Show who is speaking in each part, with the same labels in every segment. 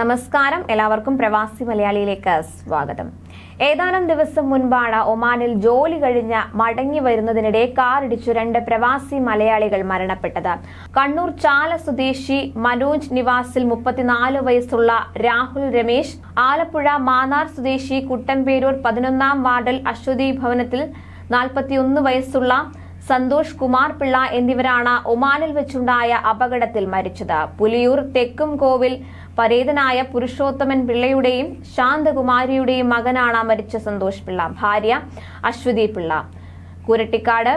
Speaker 1: നമസ്കാരം. എല്ലാവർക്കും പ്രവാസി മലയാളിയിലേക്ക് സ്വാഗതം. ഏതാനും ദിവസം മുൻപാണ് ഒമാനിൽ ജോലി കഴിഞ്ഞ മടങ്ങി വരുന്നതിനിടെ കാറിടിച്ചു രണ്ട് പ്രവാസി മലയാളികൾ മരണപ്പെട്ടത്. കണ്ണൂർ ചാല സ്വദേശി മനോജ് നിവാസിൽ മുപ്പത്തിനാല് വയസ്സുള്ള രാഹുൽ രമേശ് ആലപ്പുഴ മാന്നാർ സ്വദേശി കുട്ടമ്പേരൂർ പതിനൊന്നാം വാർഡിൽ അശ്വതി ഭവനത്തിൽ നാൽപ്പത്തിയൊന്ന് വയസ്സുള്ള സന്തോഷ് കുമാർ പിള്ള എന്നിവരാണ് ഒമാനിൽ വെച്ചുണ്ടായ അപകടത്തിൽ മരിച്ചത്. പുലിയൂർ തെക്കും കോവിൽ പരേതനായ പുരുഷോത്തമൻ പിള്ളയുടെയും ശാന്തകുമാരിയുടെയും മകനാണ് മരിച്ച സന്തോഷ് പിള്ള. ഭാര്യ അശ്വതി പിള്ള. കുരട്ടിക്കാട്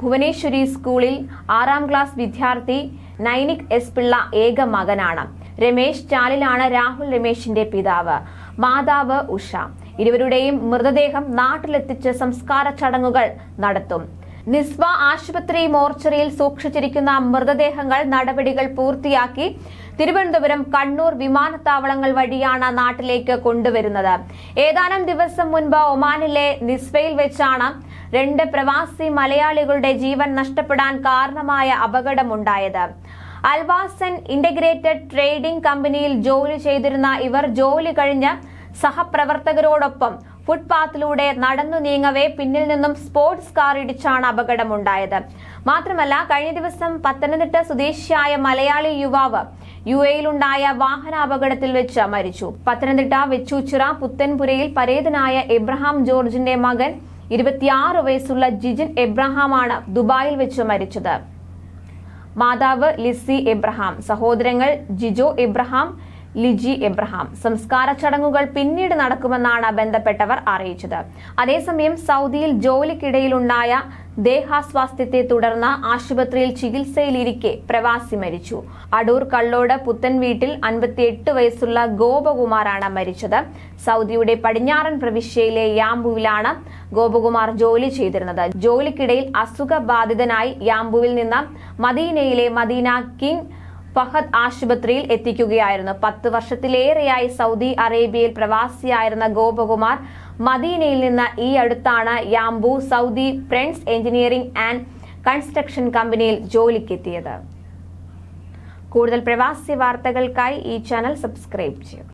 Speaker 1: ഭുവനേശ്വരി സ്കൂളിൽ ആറാം ക്ലാസ് വിദ്യാർത്ഥി നൈനിക് എസ് പിള്ള ഏക മകനാണ്. രമേശ് ചാലിലാണ് രാഹുൽ രമേശിന്റെ പിതാവ്. മാതാവ് ഉഷ. ഇരുവരുടെയും മൃതദേഹം നാട്ടിലെത്തിച്ച് സംസ്കാര ചടങ്ങുകൾ നടത്തും. നിസ്വ ആശുപത്രി മോർച്ചറിയിൽ സൂക്ഷിച്ചിരിക്കുന്ന മൃതദേഹങ്ങൾ നടപടികൾ പൂർത്തിയാക്കി തിരുവനന്തപുരം കണ്ണൂർ വിമാനത്താവളങ്ങൾ വഴിയാണ് നാട്ടിലേക്ക് കൊണ്ടുവരുന്നത്. ഏതാനും ദിവസം മുൻപ് ഒമാനിലെ നിസ്വയിൽ വെച്ചാണ് രണ്ട് പ്രവാസി മലയാളികളുടെ ജീവൻ നഷ്ടപ്പെടാൻ കാരണമായ അപകടമുണ്ടായത്. അൽവാസൻ ഇന്റഗ്രേറ്റഡ് ട്രേഡിംഗ് കമ്പനിയിൽ ജോലി ചെയ്തിരുന്ന ഇവർ ജോലി കഴിഞ്ഞ് സഹപ്രവർത്തകരോടൊപ്പം ഫുട്പാത്തിലൂടെ നടന്നു നീങ്ങവേ പിന്നിൽ നിന്നും സ്പോർട്സ് കാർ ഇടിച്ചാണ് അപകടമുണ്ടായത്. മാത്രമല്ല കഴിഞ്ഞ ദിവസം പത്തനംതിട്ട സ്വദേശിയായ മലയാളി യുവാവ് യു എയിലുണ്ടായ വാഹനാപകടത്തിൽ വെച്ച് മരിച്ചു. പത്തനംതിട്ട വെച്ചൂച്ചിറ പുത്തൻപുരയിൽ പരേതനായ എബ്രഹാം ജോർജിന്റെ മകൻ ഇരുപത്തിയാറ് വയസ്സുള്ള ജിജിൻ എബ്രഹാമാണ് ദുബായിൽ വെച്ച് മരിച്ചത്. മാതാവ് ലിസി എബ്രഹാം സഹോദരങ്ങൾ ജിജോ എബ്രഹാം ലിജി എബ്രഹാം. സംസ്കാര ചടങ്ങുകൾ പിന്നീട് നടക്കുമെന്നാണ് ബന്ധപ്പെട്ടവർ അറിയിച്ചത്. അതേസമയം സൗദിയിൽ ജോലിക്കിടയിലുണ്ടായ ദേഹാസ്വാസ്ഥ്യത്തെ തുടർന്ന് ആശുപത്രിയിൽ ചികിത്സയിലിരിക്കെ പ്രവാസി മരിച്ചു. അടൂർ കള്ളോട് പുത്തൻ വീട്ടിൽ അൻപത്തിയെട്ട് വയസ്സുള്ള ഗോപകുമാറാണ് മരിച്ചത്. സൗദിയുടെ പടിഞ്ഞാറൻ പ്രവിശ്യയിലെ യാംബുവിലാണ് ഗോപകുമാർ ജോലി ചെയ്തിരുന്നത്. ജോലിക്കിടയിൽ അസുഖബാധിതനായി യാംബുവിൽ നിന്ന് മദീനയിലെ മദീന കിങ് ഫഹദ് ആശുപത്രിയിൽ എത്തിക്കുകയായിരുന്നു. പത്ത് വർഷത്തിലേറെയായി സൗദി അറേബ്യയിൽ പ്രവാസിയായിരുന്ന ഗോപകുമാർ മദീനയിൽ നിന്ന് ഈ അടുത്താണ് Yanbu Saudi prince engineering and construction കമ്പനിയിൽ ജോലിക്കെത്തിയത്. കൂടുതൽ പ്രവാസി വാർത്തകൾക്കായി ഈ ചാനൽ സബ്സ്ക്രൈബ് ചെയ്യും